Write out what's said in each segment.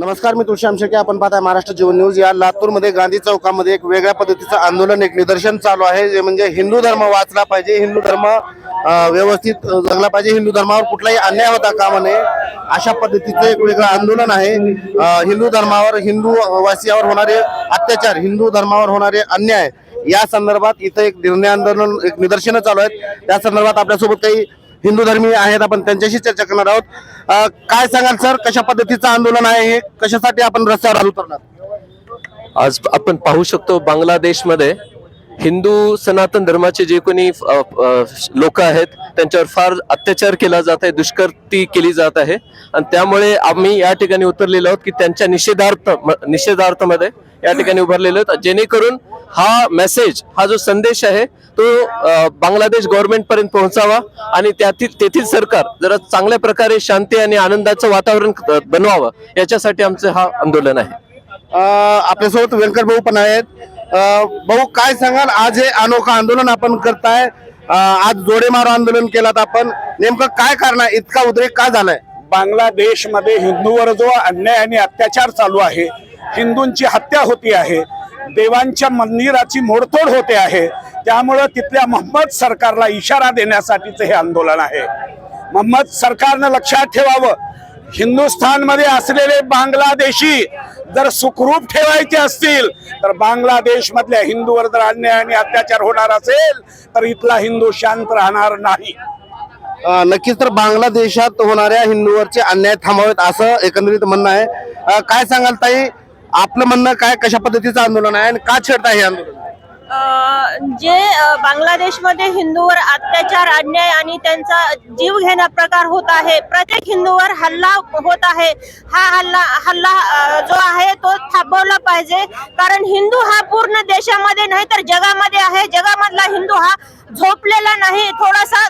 नमस्कार मी तुळशी आमशेके. आपण पाहताय महाराष्ट्र जीवन न्यूज. या लातूरमध्ये गांधी चौकामध्ये एक वेगळ्या पद्धतीचं आंदोलन एक निदर्शन चालू आहे जे म्हणजे हिंदू धर्म वाचला पाहिजे हिंदू धर्म व्यवस्थित जगला पाहिजे हिंदू धर्मावर कुठलाही अन्याय होता कामा नये अशा पद्धतीचं एक वेगळं आंदोलन आहे. हिंदू धर्मावर हिंदू वासियावर होणारे अत्याचार हिंदू धर्मावर होणारे अन्याय या संदर्भात इथं एक निर्णय आंदोलन एक निदर्शनं चालू आहेत. त्या संदर्भात आपल्यासोबत काही हिंदू धर्मीय आहेत आपण त्यांच्याशी चर्चा करणार आहोत. काय सांगाल सर? कशा पद्धतीचं आंदोलन आहे हे? कशासाठी आपण रस्त्यावर उतरणार? आज आपण पाहू शकतो बांगलादेशमध्ये हिंदू सनातन धर्माचे जे कोणी लोक आहेत त्यांच्यावर फार अत्याचार केला जात आहे दुष्कर्ती केली जात आहे. आणि त्यामुळे आम्ही या ठिकाणी उतरलेलो आहोत की त्यांच्या निषेधार्थ म- निषेधार्थामध्ये या ठिकाणी उभारलेलो आहोत. जेणेकरून हा मेसेज हा जो संदेश आहे तो बांगलादेश गव्हर्नमेंट पर्यंत पोहोचावा आणि त्यातील तेथील सरकार जरा चांगल्या प्रकारे शांती आणि आनंदाचं वातावरण बनवावं याच्यासाठी आमचं हा आंदोलन आहे. आपल्यासोबत व्यंकट भाऊ पण आहेत. भाऊ काय सांगाल? आज हे अनोखं आंदोलन आपण करताय. अं, आज जोडेमारो आंदोलन केलं आपण. नेमकं काय कारण आहे? इतका उद्रेक का झालाय? बांगलादेशमध्ये हिंदूवर जो अन्याय आणि अत्याचार चालू आहे हिंदूंची हत्या होती आहे देवांच्या मंदिराची मोडतोड होते आहे त्यामुळं तिथल्या मोहम्मद सरकारला इशारा देण्यासाठीच हे आंदोलन आहे. मोहम्मद सरकारनं लक्षात ठेवावं. हिंदुस्थानमध्ये असलेले बांगलादेशी जर सुखरूप ठेवायचे असतील तर बांगलादेश मधल्या हिंदूवर जर अन्याय आणि अत्याचार होणार असेल तर इथला हिंदू शांत राहणार नाही. नक्कीच तर बांगलादेशात होणाऱ्या हिंदूवरचे अन्याय थांबावेत असं एकंदरीत म्हणणं आहे. काय सांगाल ताई? आपलं म्हणणं काय? कशा पद्धतीचं आंदोलन आहे? आणि का छेडताय हे आंदोलन? जे बांगलादेशमध्ये हिंदूवर अत्याचार अन्याय आणि त्यांचा जीव घेणा प्रकार होत आहे. प्रत्येक हिंदूवर हल्ला होत आहे. हा हल्ला हल्ला जो आहे तो थांबवला पाहिजे. कारण हिंदू हा पूर्ण देशामध्ये नाही तर जगामध्ये आहे. जगामधला हिंदू हा झोपलेला नाही. थोडासा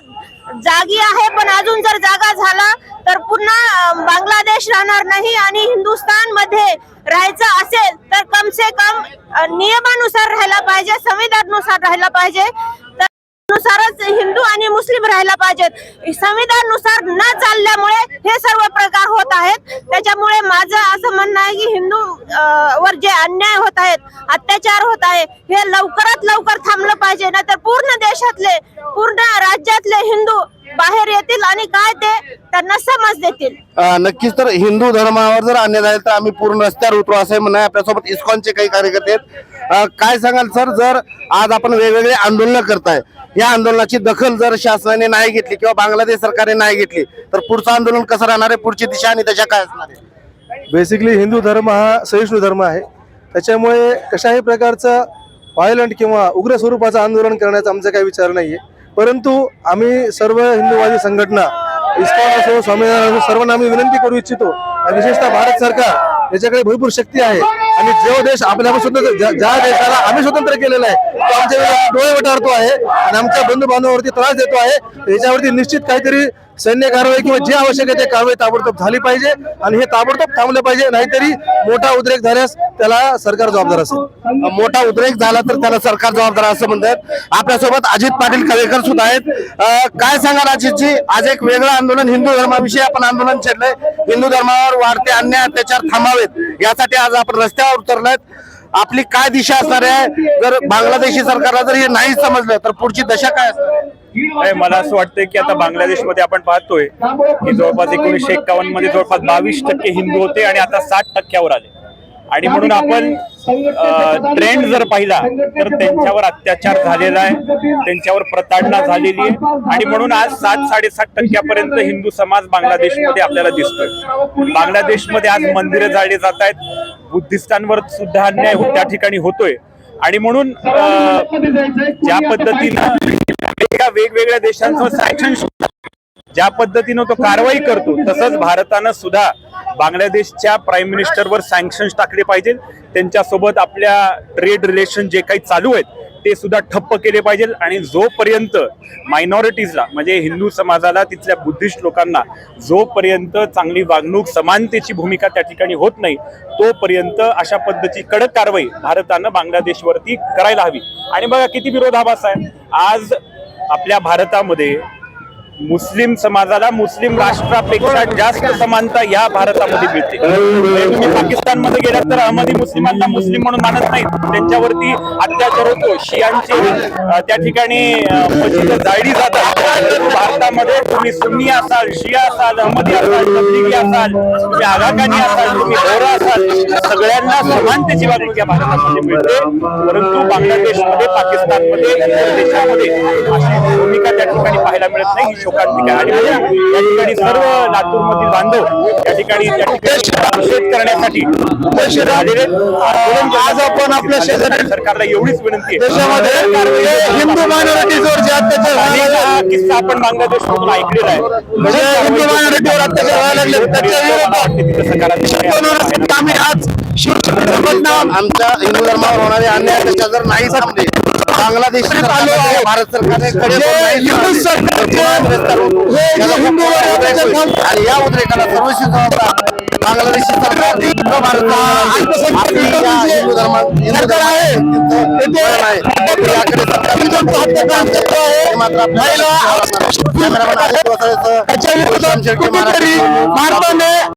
जागी आहे पण अजून जर जागा झाला तर पुन्हा बांगलादेश राहणार नाही आणि हिंदुस्थानमध्ये राहायचं असेल तर कम से कम नियमानुसार राहायला पाहिजे संविधानानुसार राहायला पाहिजे. नुसारच हिंदू आणि मुस्लिम राहायला पाहिजेत. संविधानानुसार न चालल्यामुळे हे सर्व प्रकार होत आहेत. त्याच्यामुळे माझं असं म्हणणं आहे की हिंदू वर जे अन्याय होत आहेत अत्याचार होत आहे हे लवकरात लवकर थांबलं पाहिजे. नाहीतर पूर्ण देशातले पूर्ण राज्यातले हिंदू बाहेर येतील आणि काय ते त्यांना समज देतील. नक्कीच तर हिंदू धर्मावर जर अन्याय झाले तर आम्ही पूर्ण रस्त्यावर उतरू असे म्हणा आपल्यासोबत इस्कॉनचे काही कार्यकर्ते आहेत. काय सांगाल सर? जर आज आपण वेगवेगळे आंदोलन करताय या आंदोलनाची दखल जर शासनाने नाही घेतली किंवा बांगलादेश सरकारने नाही घेतली तर पुढचं आंदोलन कसं राहणार आहे? पुढची दिशा आणि त्याच्या काय असणार आहे? बेसिकली हिंदू धर्म हा सहिष्णू धर्म आहे. त्याच्यामुळे कशाही प्रकारचं व्हायलंट किंवा उग्र स्वरूपाचं आंदोलन करण्याचा आमचा काही विचार नाही आहे परंतु आम्ही सर्व हिंदूवादी संघटना इस्कॉन असो स्वामीनारायण सर्वांना आम्ही विनंती करू इच्छितो. आणि विशेषतः भारत सरकार याच्याकडे भरपूर शक्ती आहे. आणि जो देश आपल्यापासून स्वतंत्र ज्या ज्या देशाला आम्ही स्वतंत्र केलेला आहे तो आमच्या डोळे वटारतो आहे आणि आमच्या बंधू बांधवावरती त्रास देतो आहे. याच्यावरती निश्चित काहीतरी सैन्य कारवाई किंवा जे आवश्यक आहे ते कारवाई ताबडतोब झाली पाहिजे आणि हे ताबडतोब थांबलं पाहिजे नाहीतरी मोठा उद्रेक झाल्यास त्याला सरकार जबाबदार असेल. मोठा उद्रेक झाला तर त्याला सरकार जबाबदार असं म्हणतात. आपल्यासोबत अजित पाटील कवेकर सुद्धा आहेत. काय सांगाल अजितजी? आज एक वेगळं आंदोलन हिंदू धर्माविषयी आपण आंदोलन छेडलंय. हिंदू धर्मावर वाढते अन्याय अत्याचार थांबावेत. यासाठी आज आपण रस्त्यावर उतरलोय. आपली काय दिशा असणार आहे? जर बांगलादेशी सरकारला जर हे नाही समजलं तर पुढची दशा काय असणार? आहे? नाही, मला असं वाटतंय की आता बांगलादेशमध्ये आपण पाहतोय की जवळपास एकोणीसशे एक्कावन्नमध्ये जवळपास बावीस टक्के हिंदू होते आणि आता साठ टक्क्यावर आले. आणि म्हणून आपण ट्रेंड जर पाहिला तर त्यांच्यावर अत्याचार झालेला आहे. त्यांच्यावर प्रताडणा झालेली आहे. आणि म्हणून आज सात साडेसात टक्क्यापर्यंत हिंदू समाज बांगलादेशमध्ये आपल्याला दिसतोय. बांगलादेशमध्ये आज मंदिरं जाळली जात आहेत. बुद्धिस्तांवर सुद्धा अन्याय हो- त्या ठिकाणी होतोय. आणि म्हणून ज्या पद्धतीनं एका वेगवेगळ्या देशांचं सँक्शन ज्या पद्धतीनं तो कारवाई करतो तसंच भारतानं सुद्धा बांगलादेशच्या प्राईम मिनिस्टरवर सँक्शन्स टाकले पाहिजेत. त्यांच्यासोबत आपल्या ट्रेड रिलेशन जे काही चालू आहेत ते सुद्धा ठप्प केले पाहिजे आणि जोपर्यंत मायनॉरिटीजला म्हणजे हिंदू समाजाला तिथल्या बुद्धिस्ट लोकांना जोपर्यंत चांगली वागणूक समानतेची भूमिका त्या ठिकाणी होत नाही तोपर्यंत अशा पद्धतीची कडक कारवाई भारतानं बांगलादेशवरती करायला हवी. आणि बघा किती विरोधाभास आहे. आज आपल्या भारतामध्ये मुस्लिम समाजाला मुस्लिम राष्ट्रापेक्षा जास्त समानता या भारतामध्ये मिळते. म्हणजे तुम्ही पाकिस्तानमध्ये गेलात तर अहमदी मुस्लिमांना मुस्लिम म्हणून मानत नाहीत. त्यांच्यावरती अत्याचार होतो. शियांचे त्या ठिकाणी अं, जाळली जातात. भारतामध्ये तुम्ही सुन्नी असाल शिया असाल अहमदी असाल तबलिगी असाल तुम्ही आगाखानी असाल तुम्ही बोरा असाल सगळ्यांना समानतेची वागणूक या भारतामध्ये मिळते. परंतु बांगलादेशमध्ये पाकिस्तानमध्ये देशामध्ये अशी भूमिका त्या ठिकाणी पाहायला मिळत नाही. आणि या ठिकाणी सर्व लातूर मधील बांधव त्या ठिकाणी त्या ठिकाणी निषेध करण्यासाठी उपस्थित झालेले. आज आपण आपल्या शेजारी सरकारला एवढीच विनंती आहे. देशामध्ये हिंदू मायनॉरिटीजवर जे अत्याचार व्हायला हा किस्सा आपण बांगलादेश मधून ऐकलेला आहे. म्हणजे हिंदू मायनॉरिटीवर अत्याचार व्हायला लागले त्याच्या विरोधात आम्ही आज शिवसेनेसोबत आमच्या हिंदू धर्मावर होणारे अन्याय अत्याचार नाही थांबले. बांगलादेश भारत सरकारने आणि या उद्रेकाला सर्वस्वी जबाबदार बांगलादेशी सरकार आहे मात्र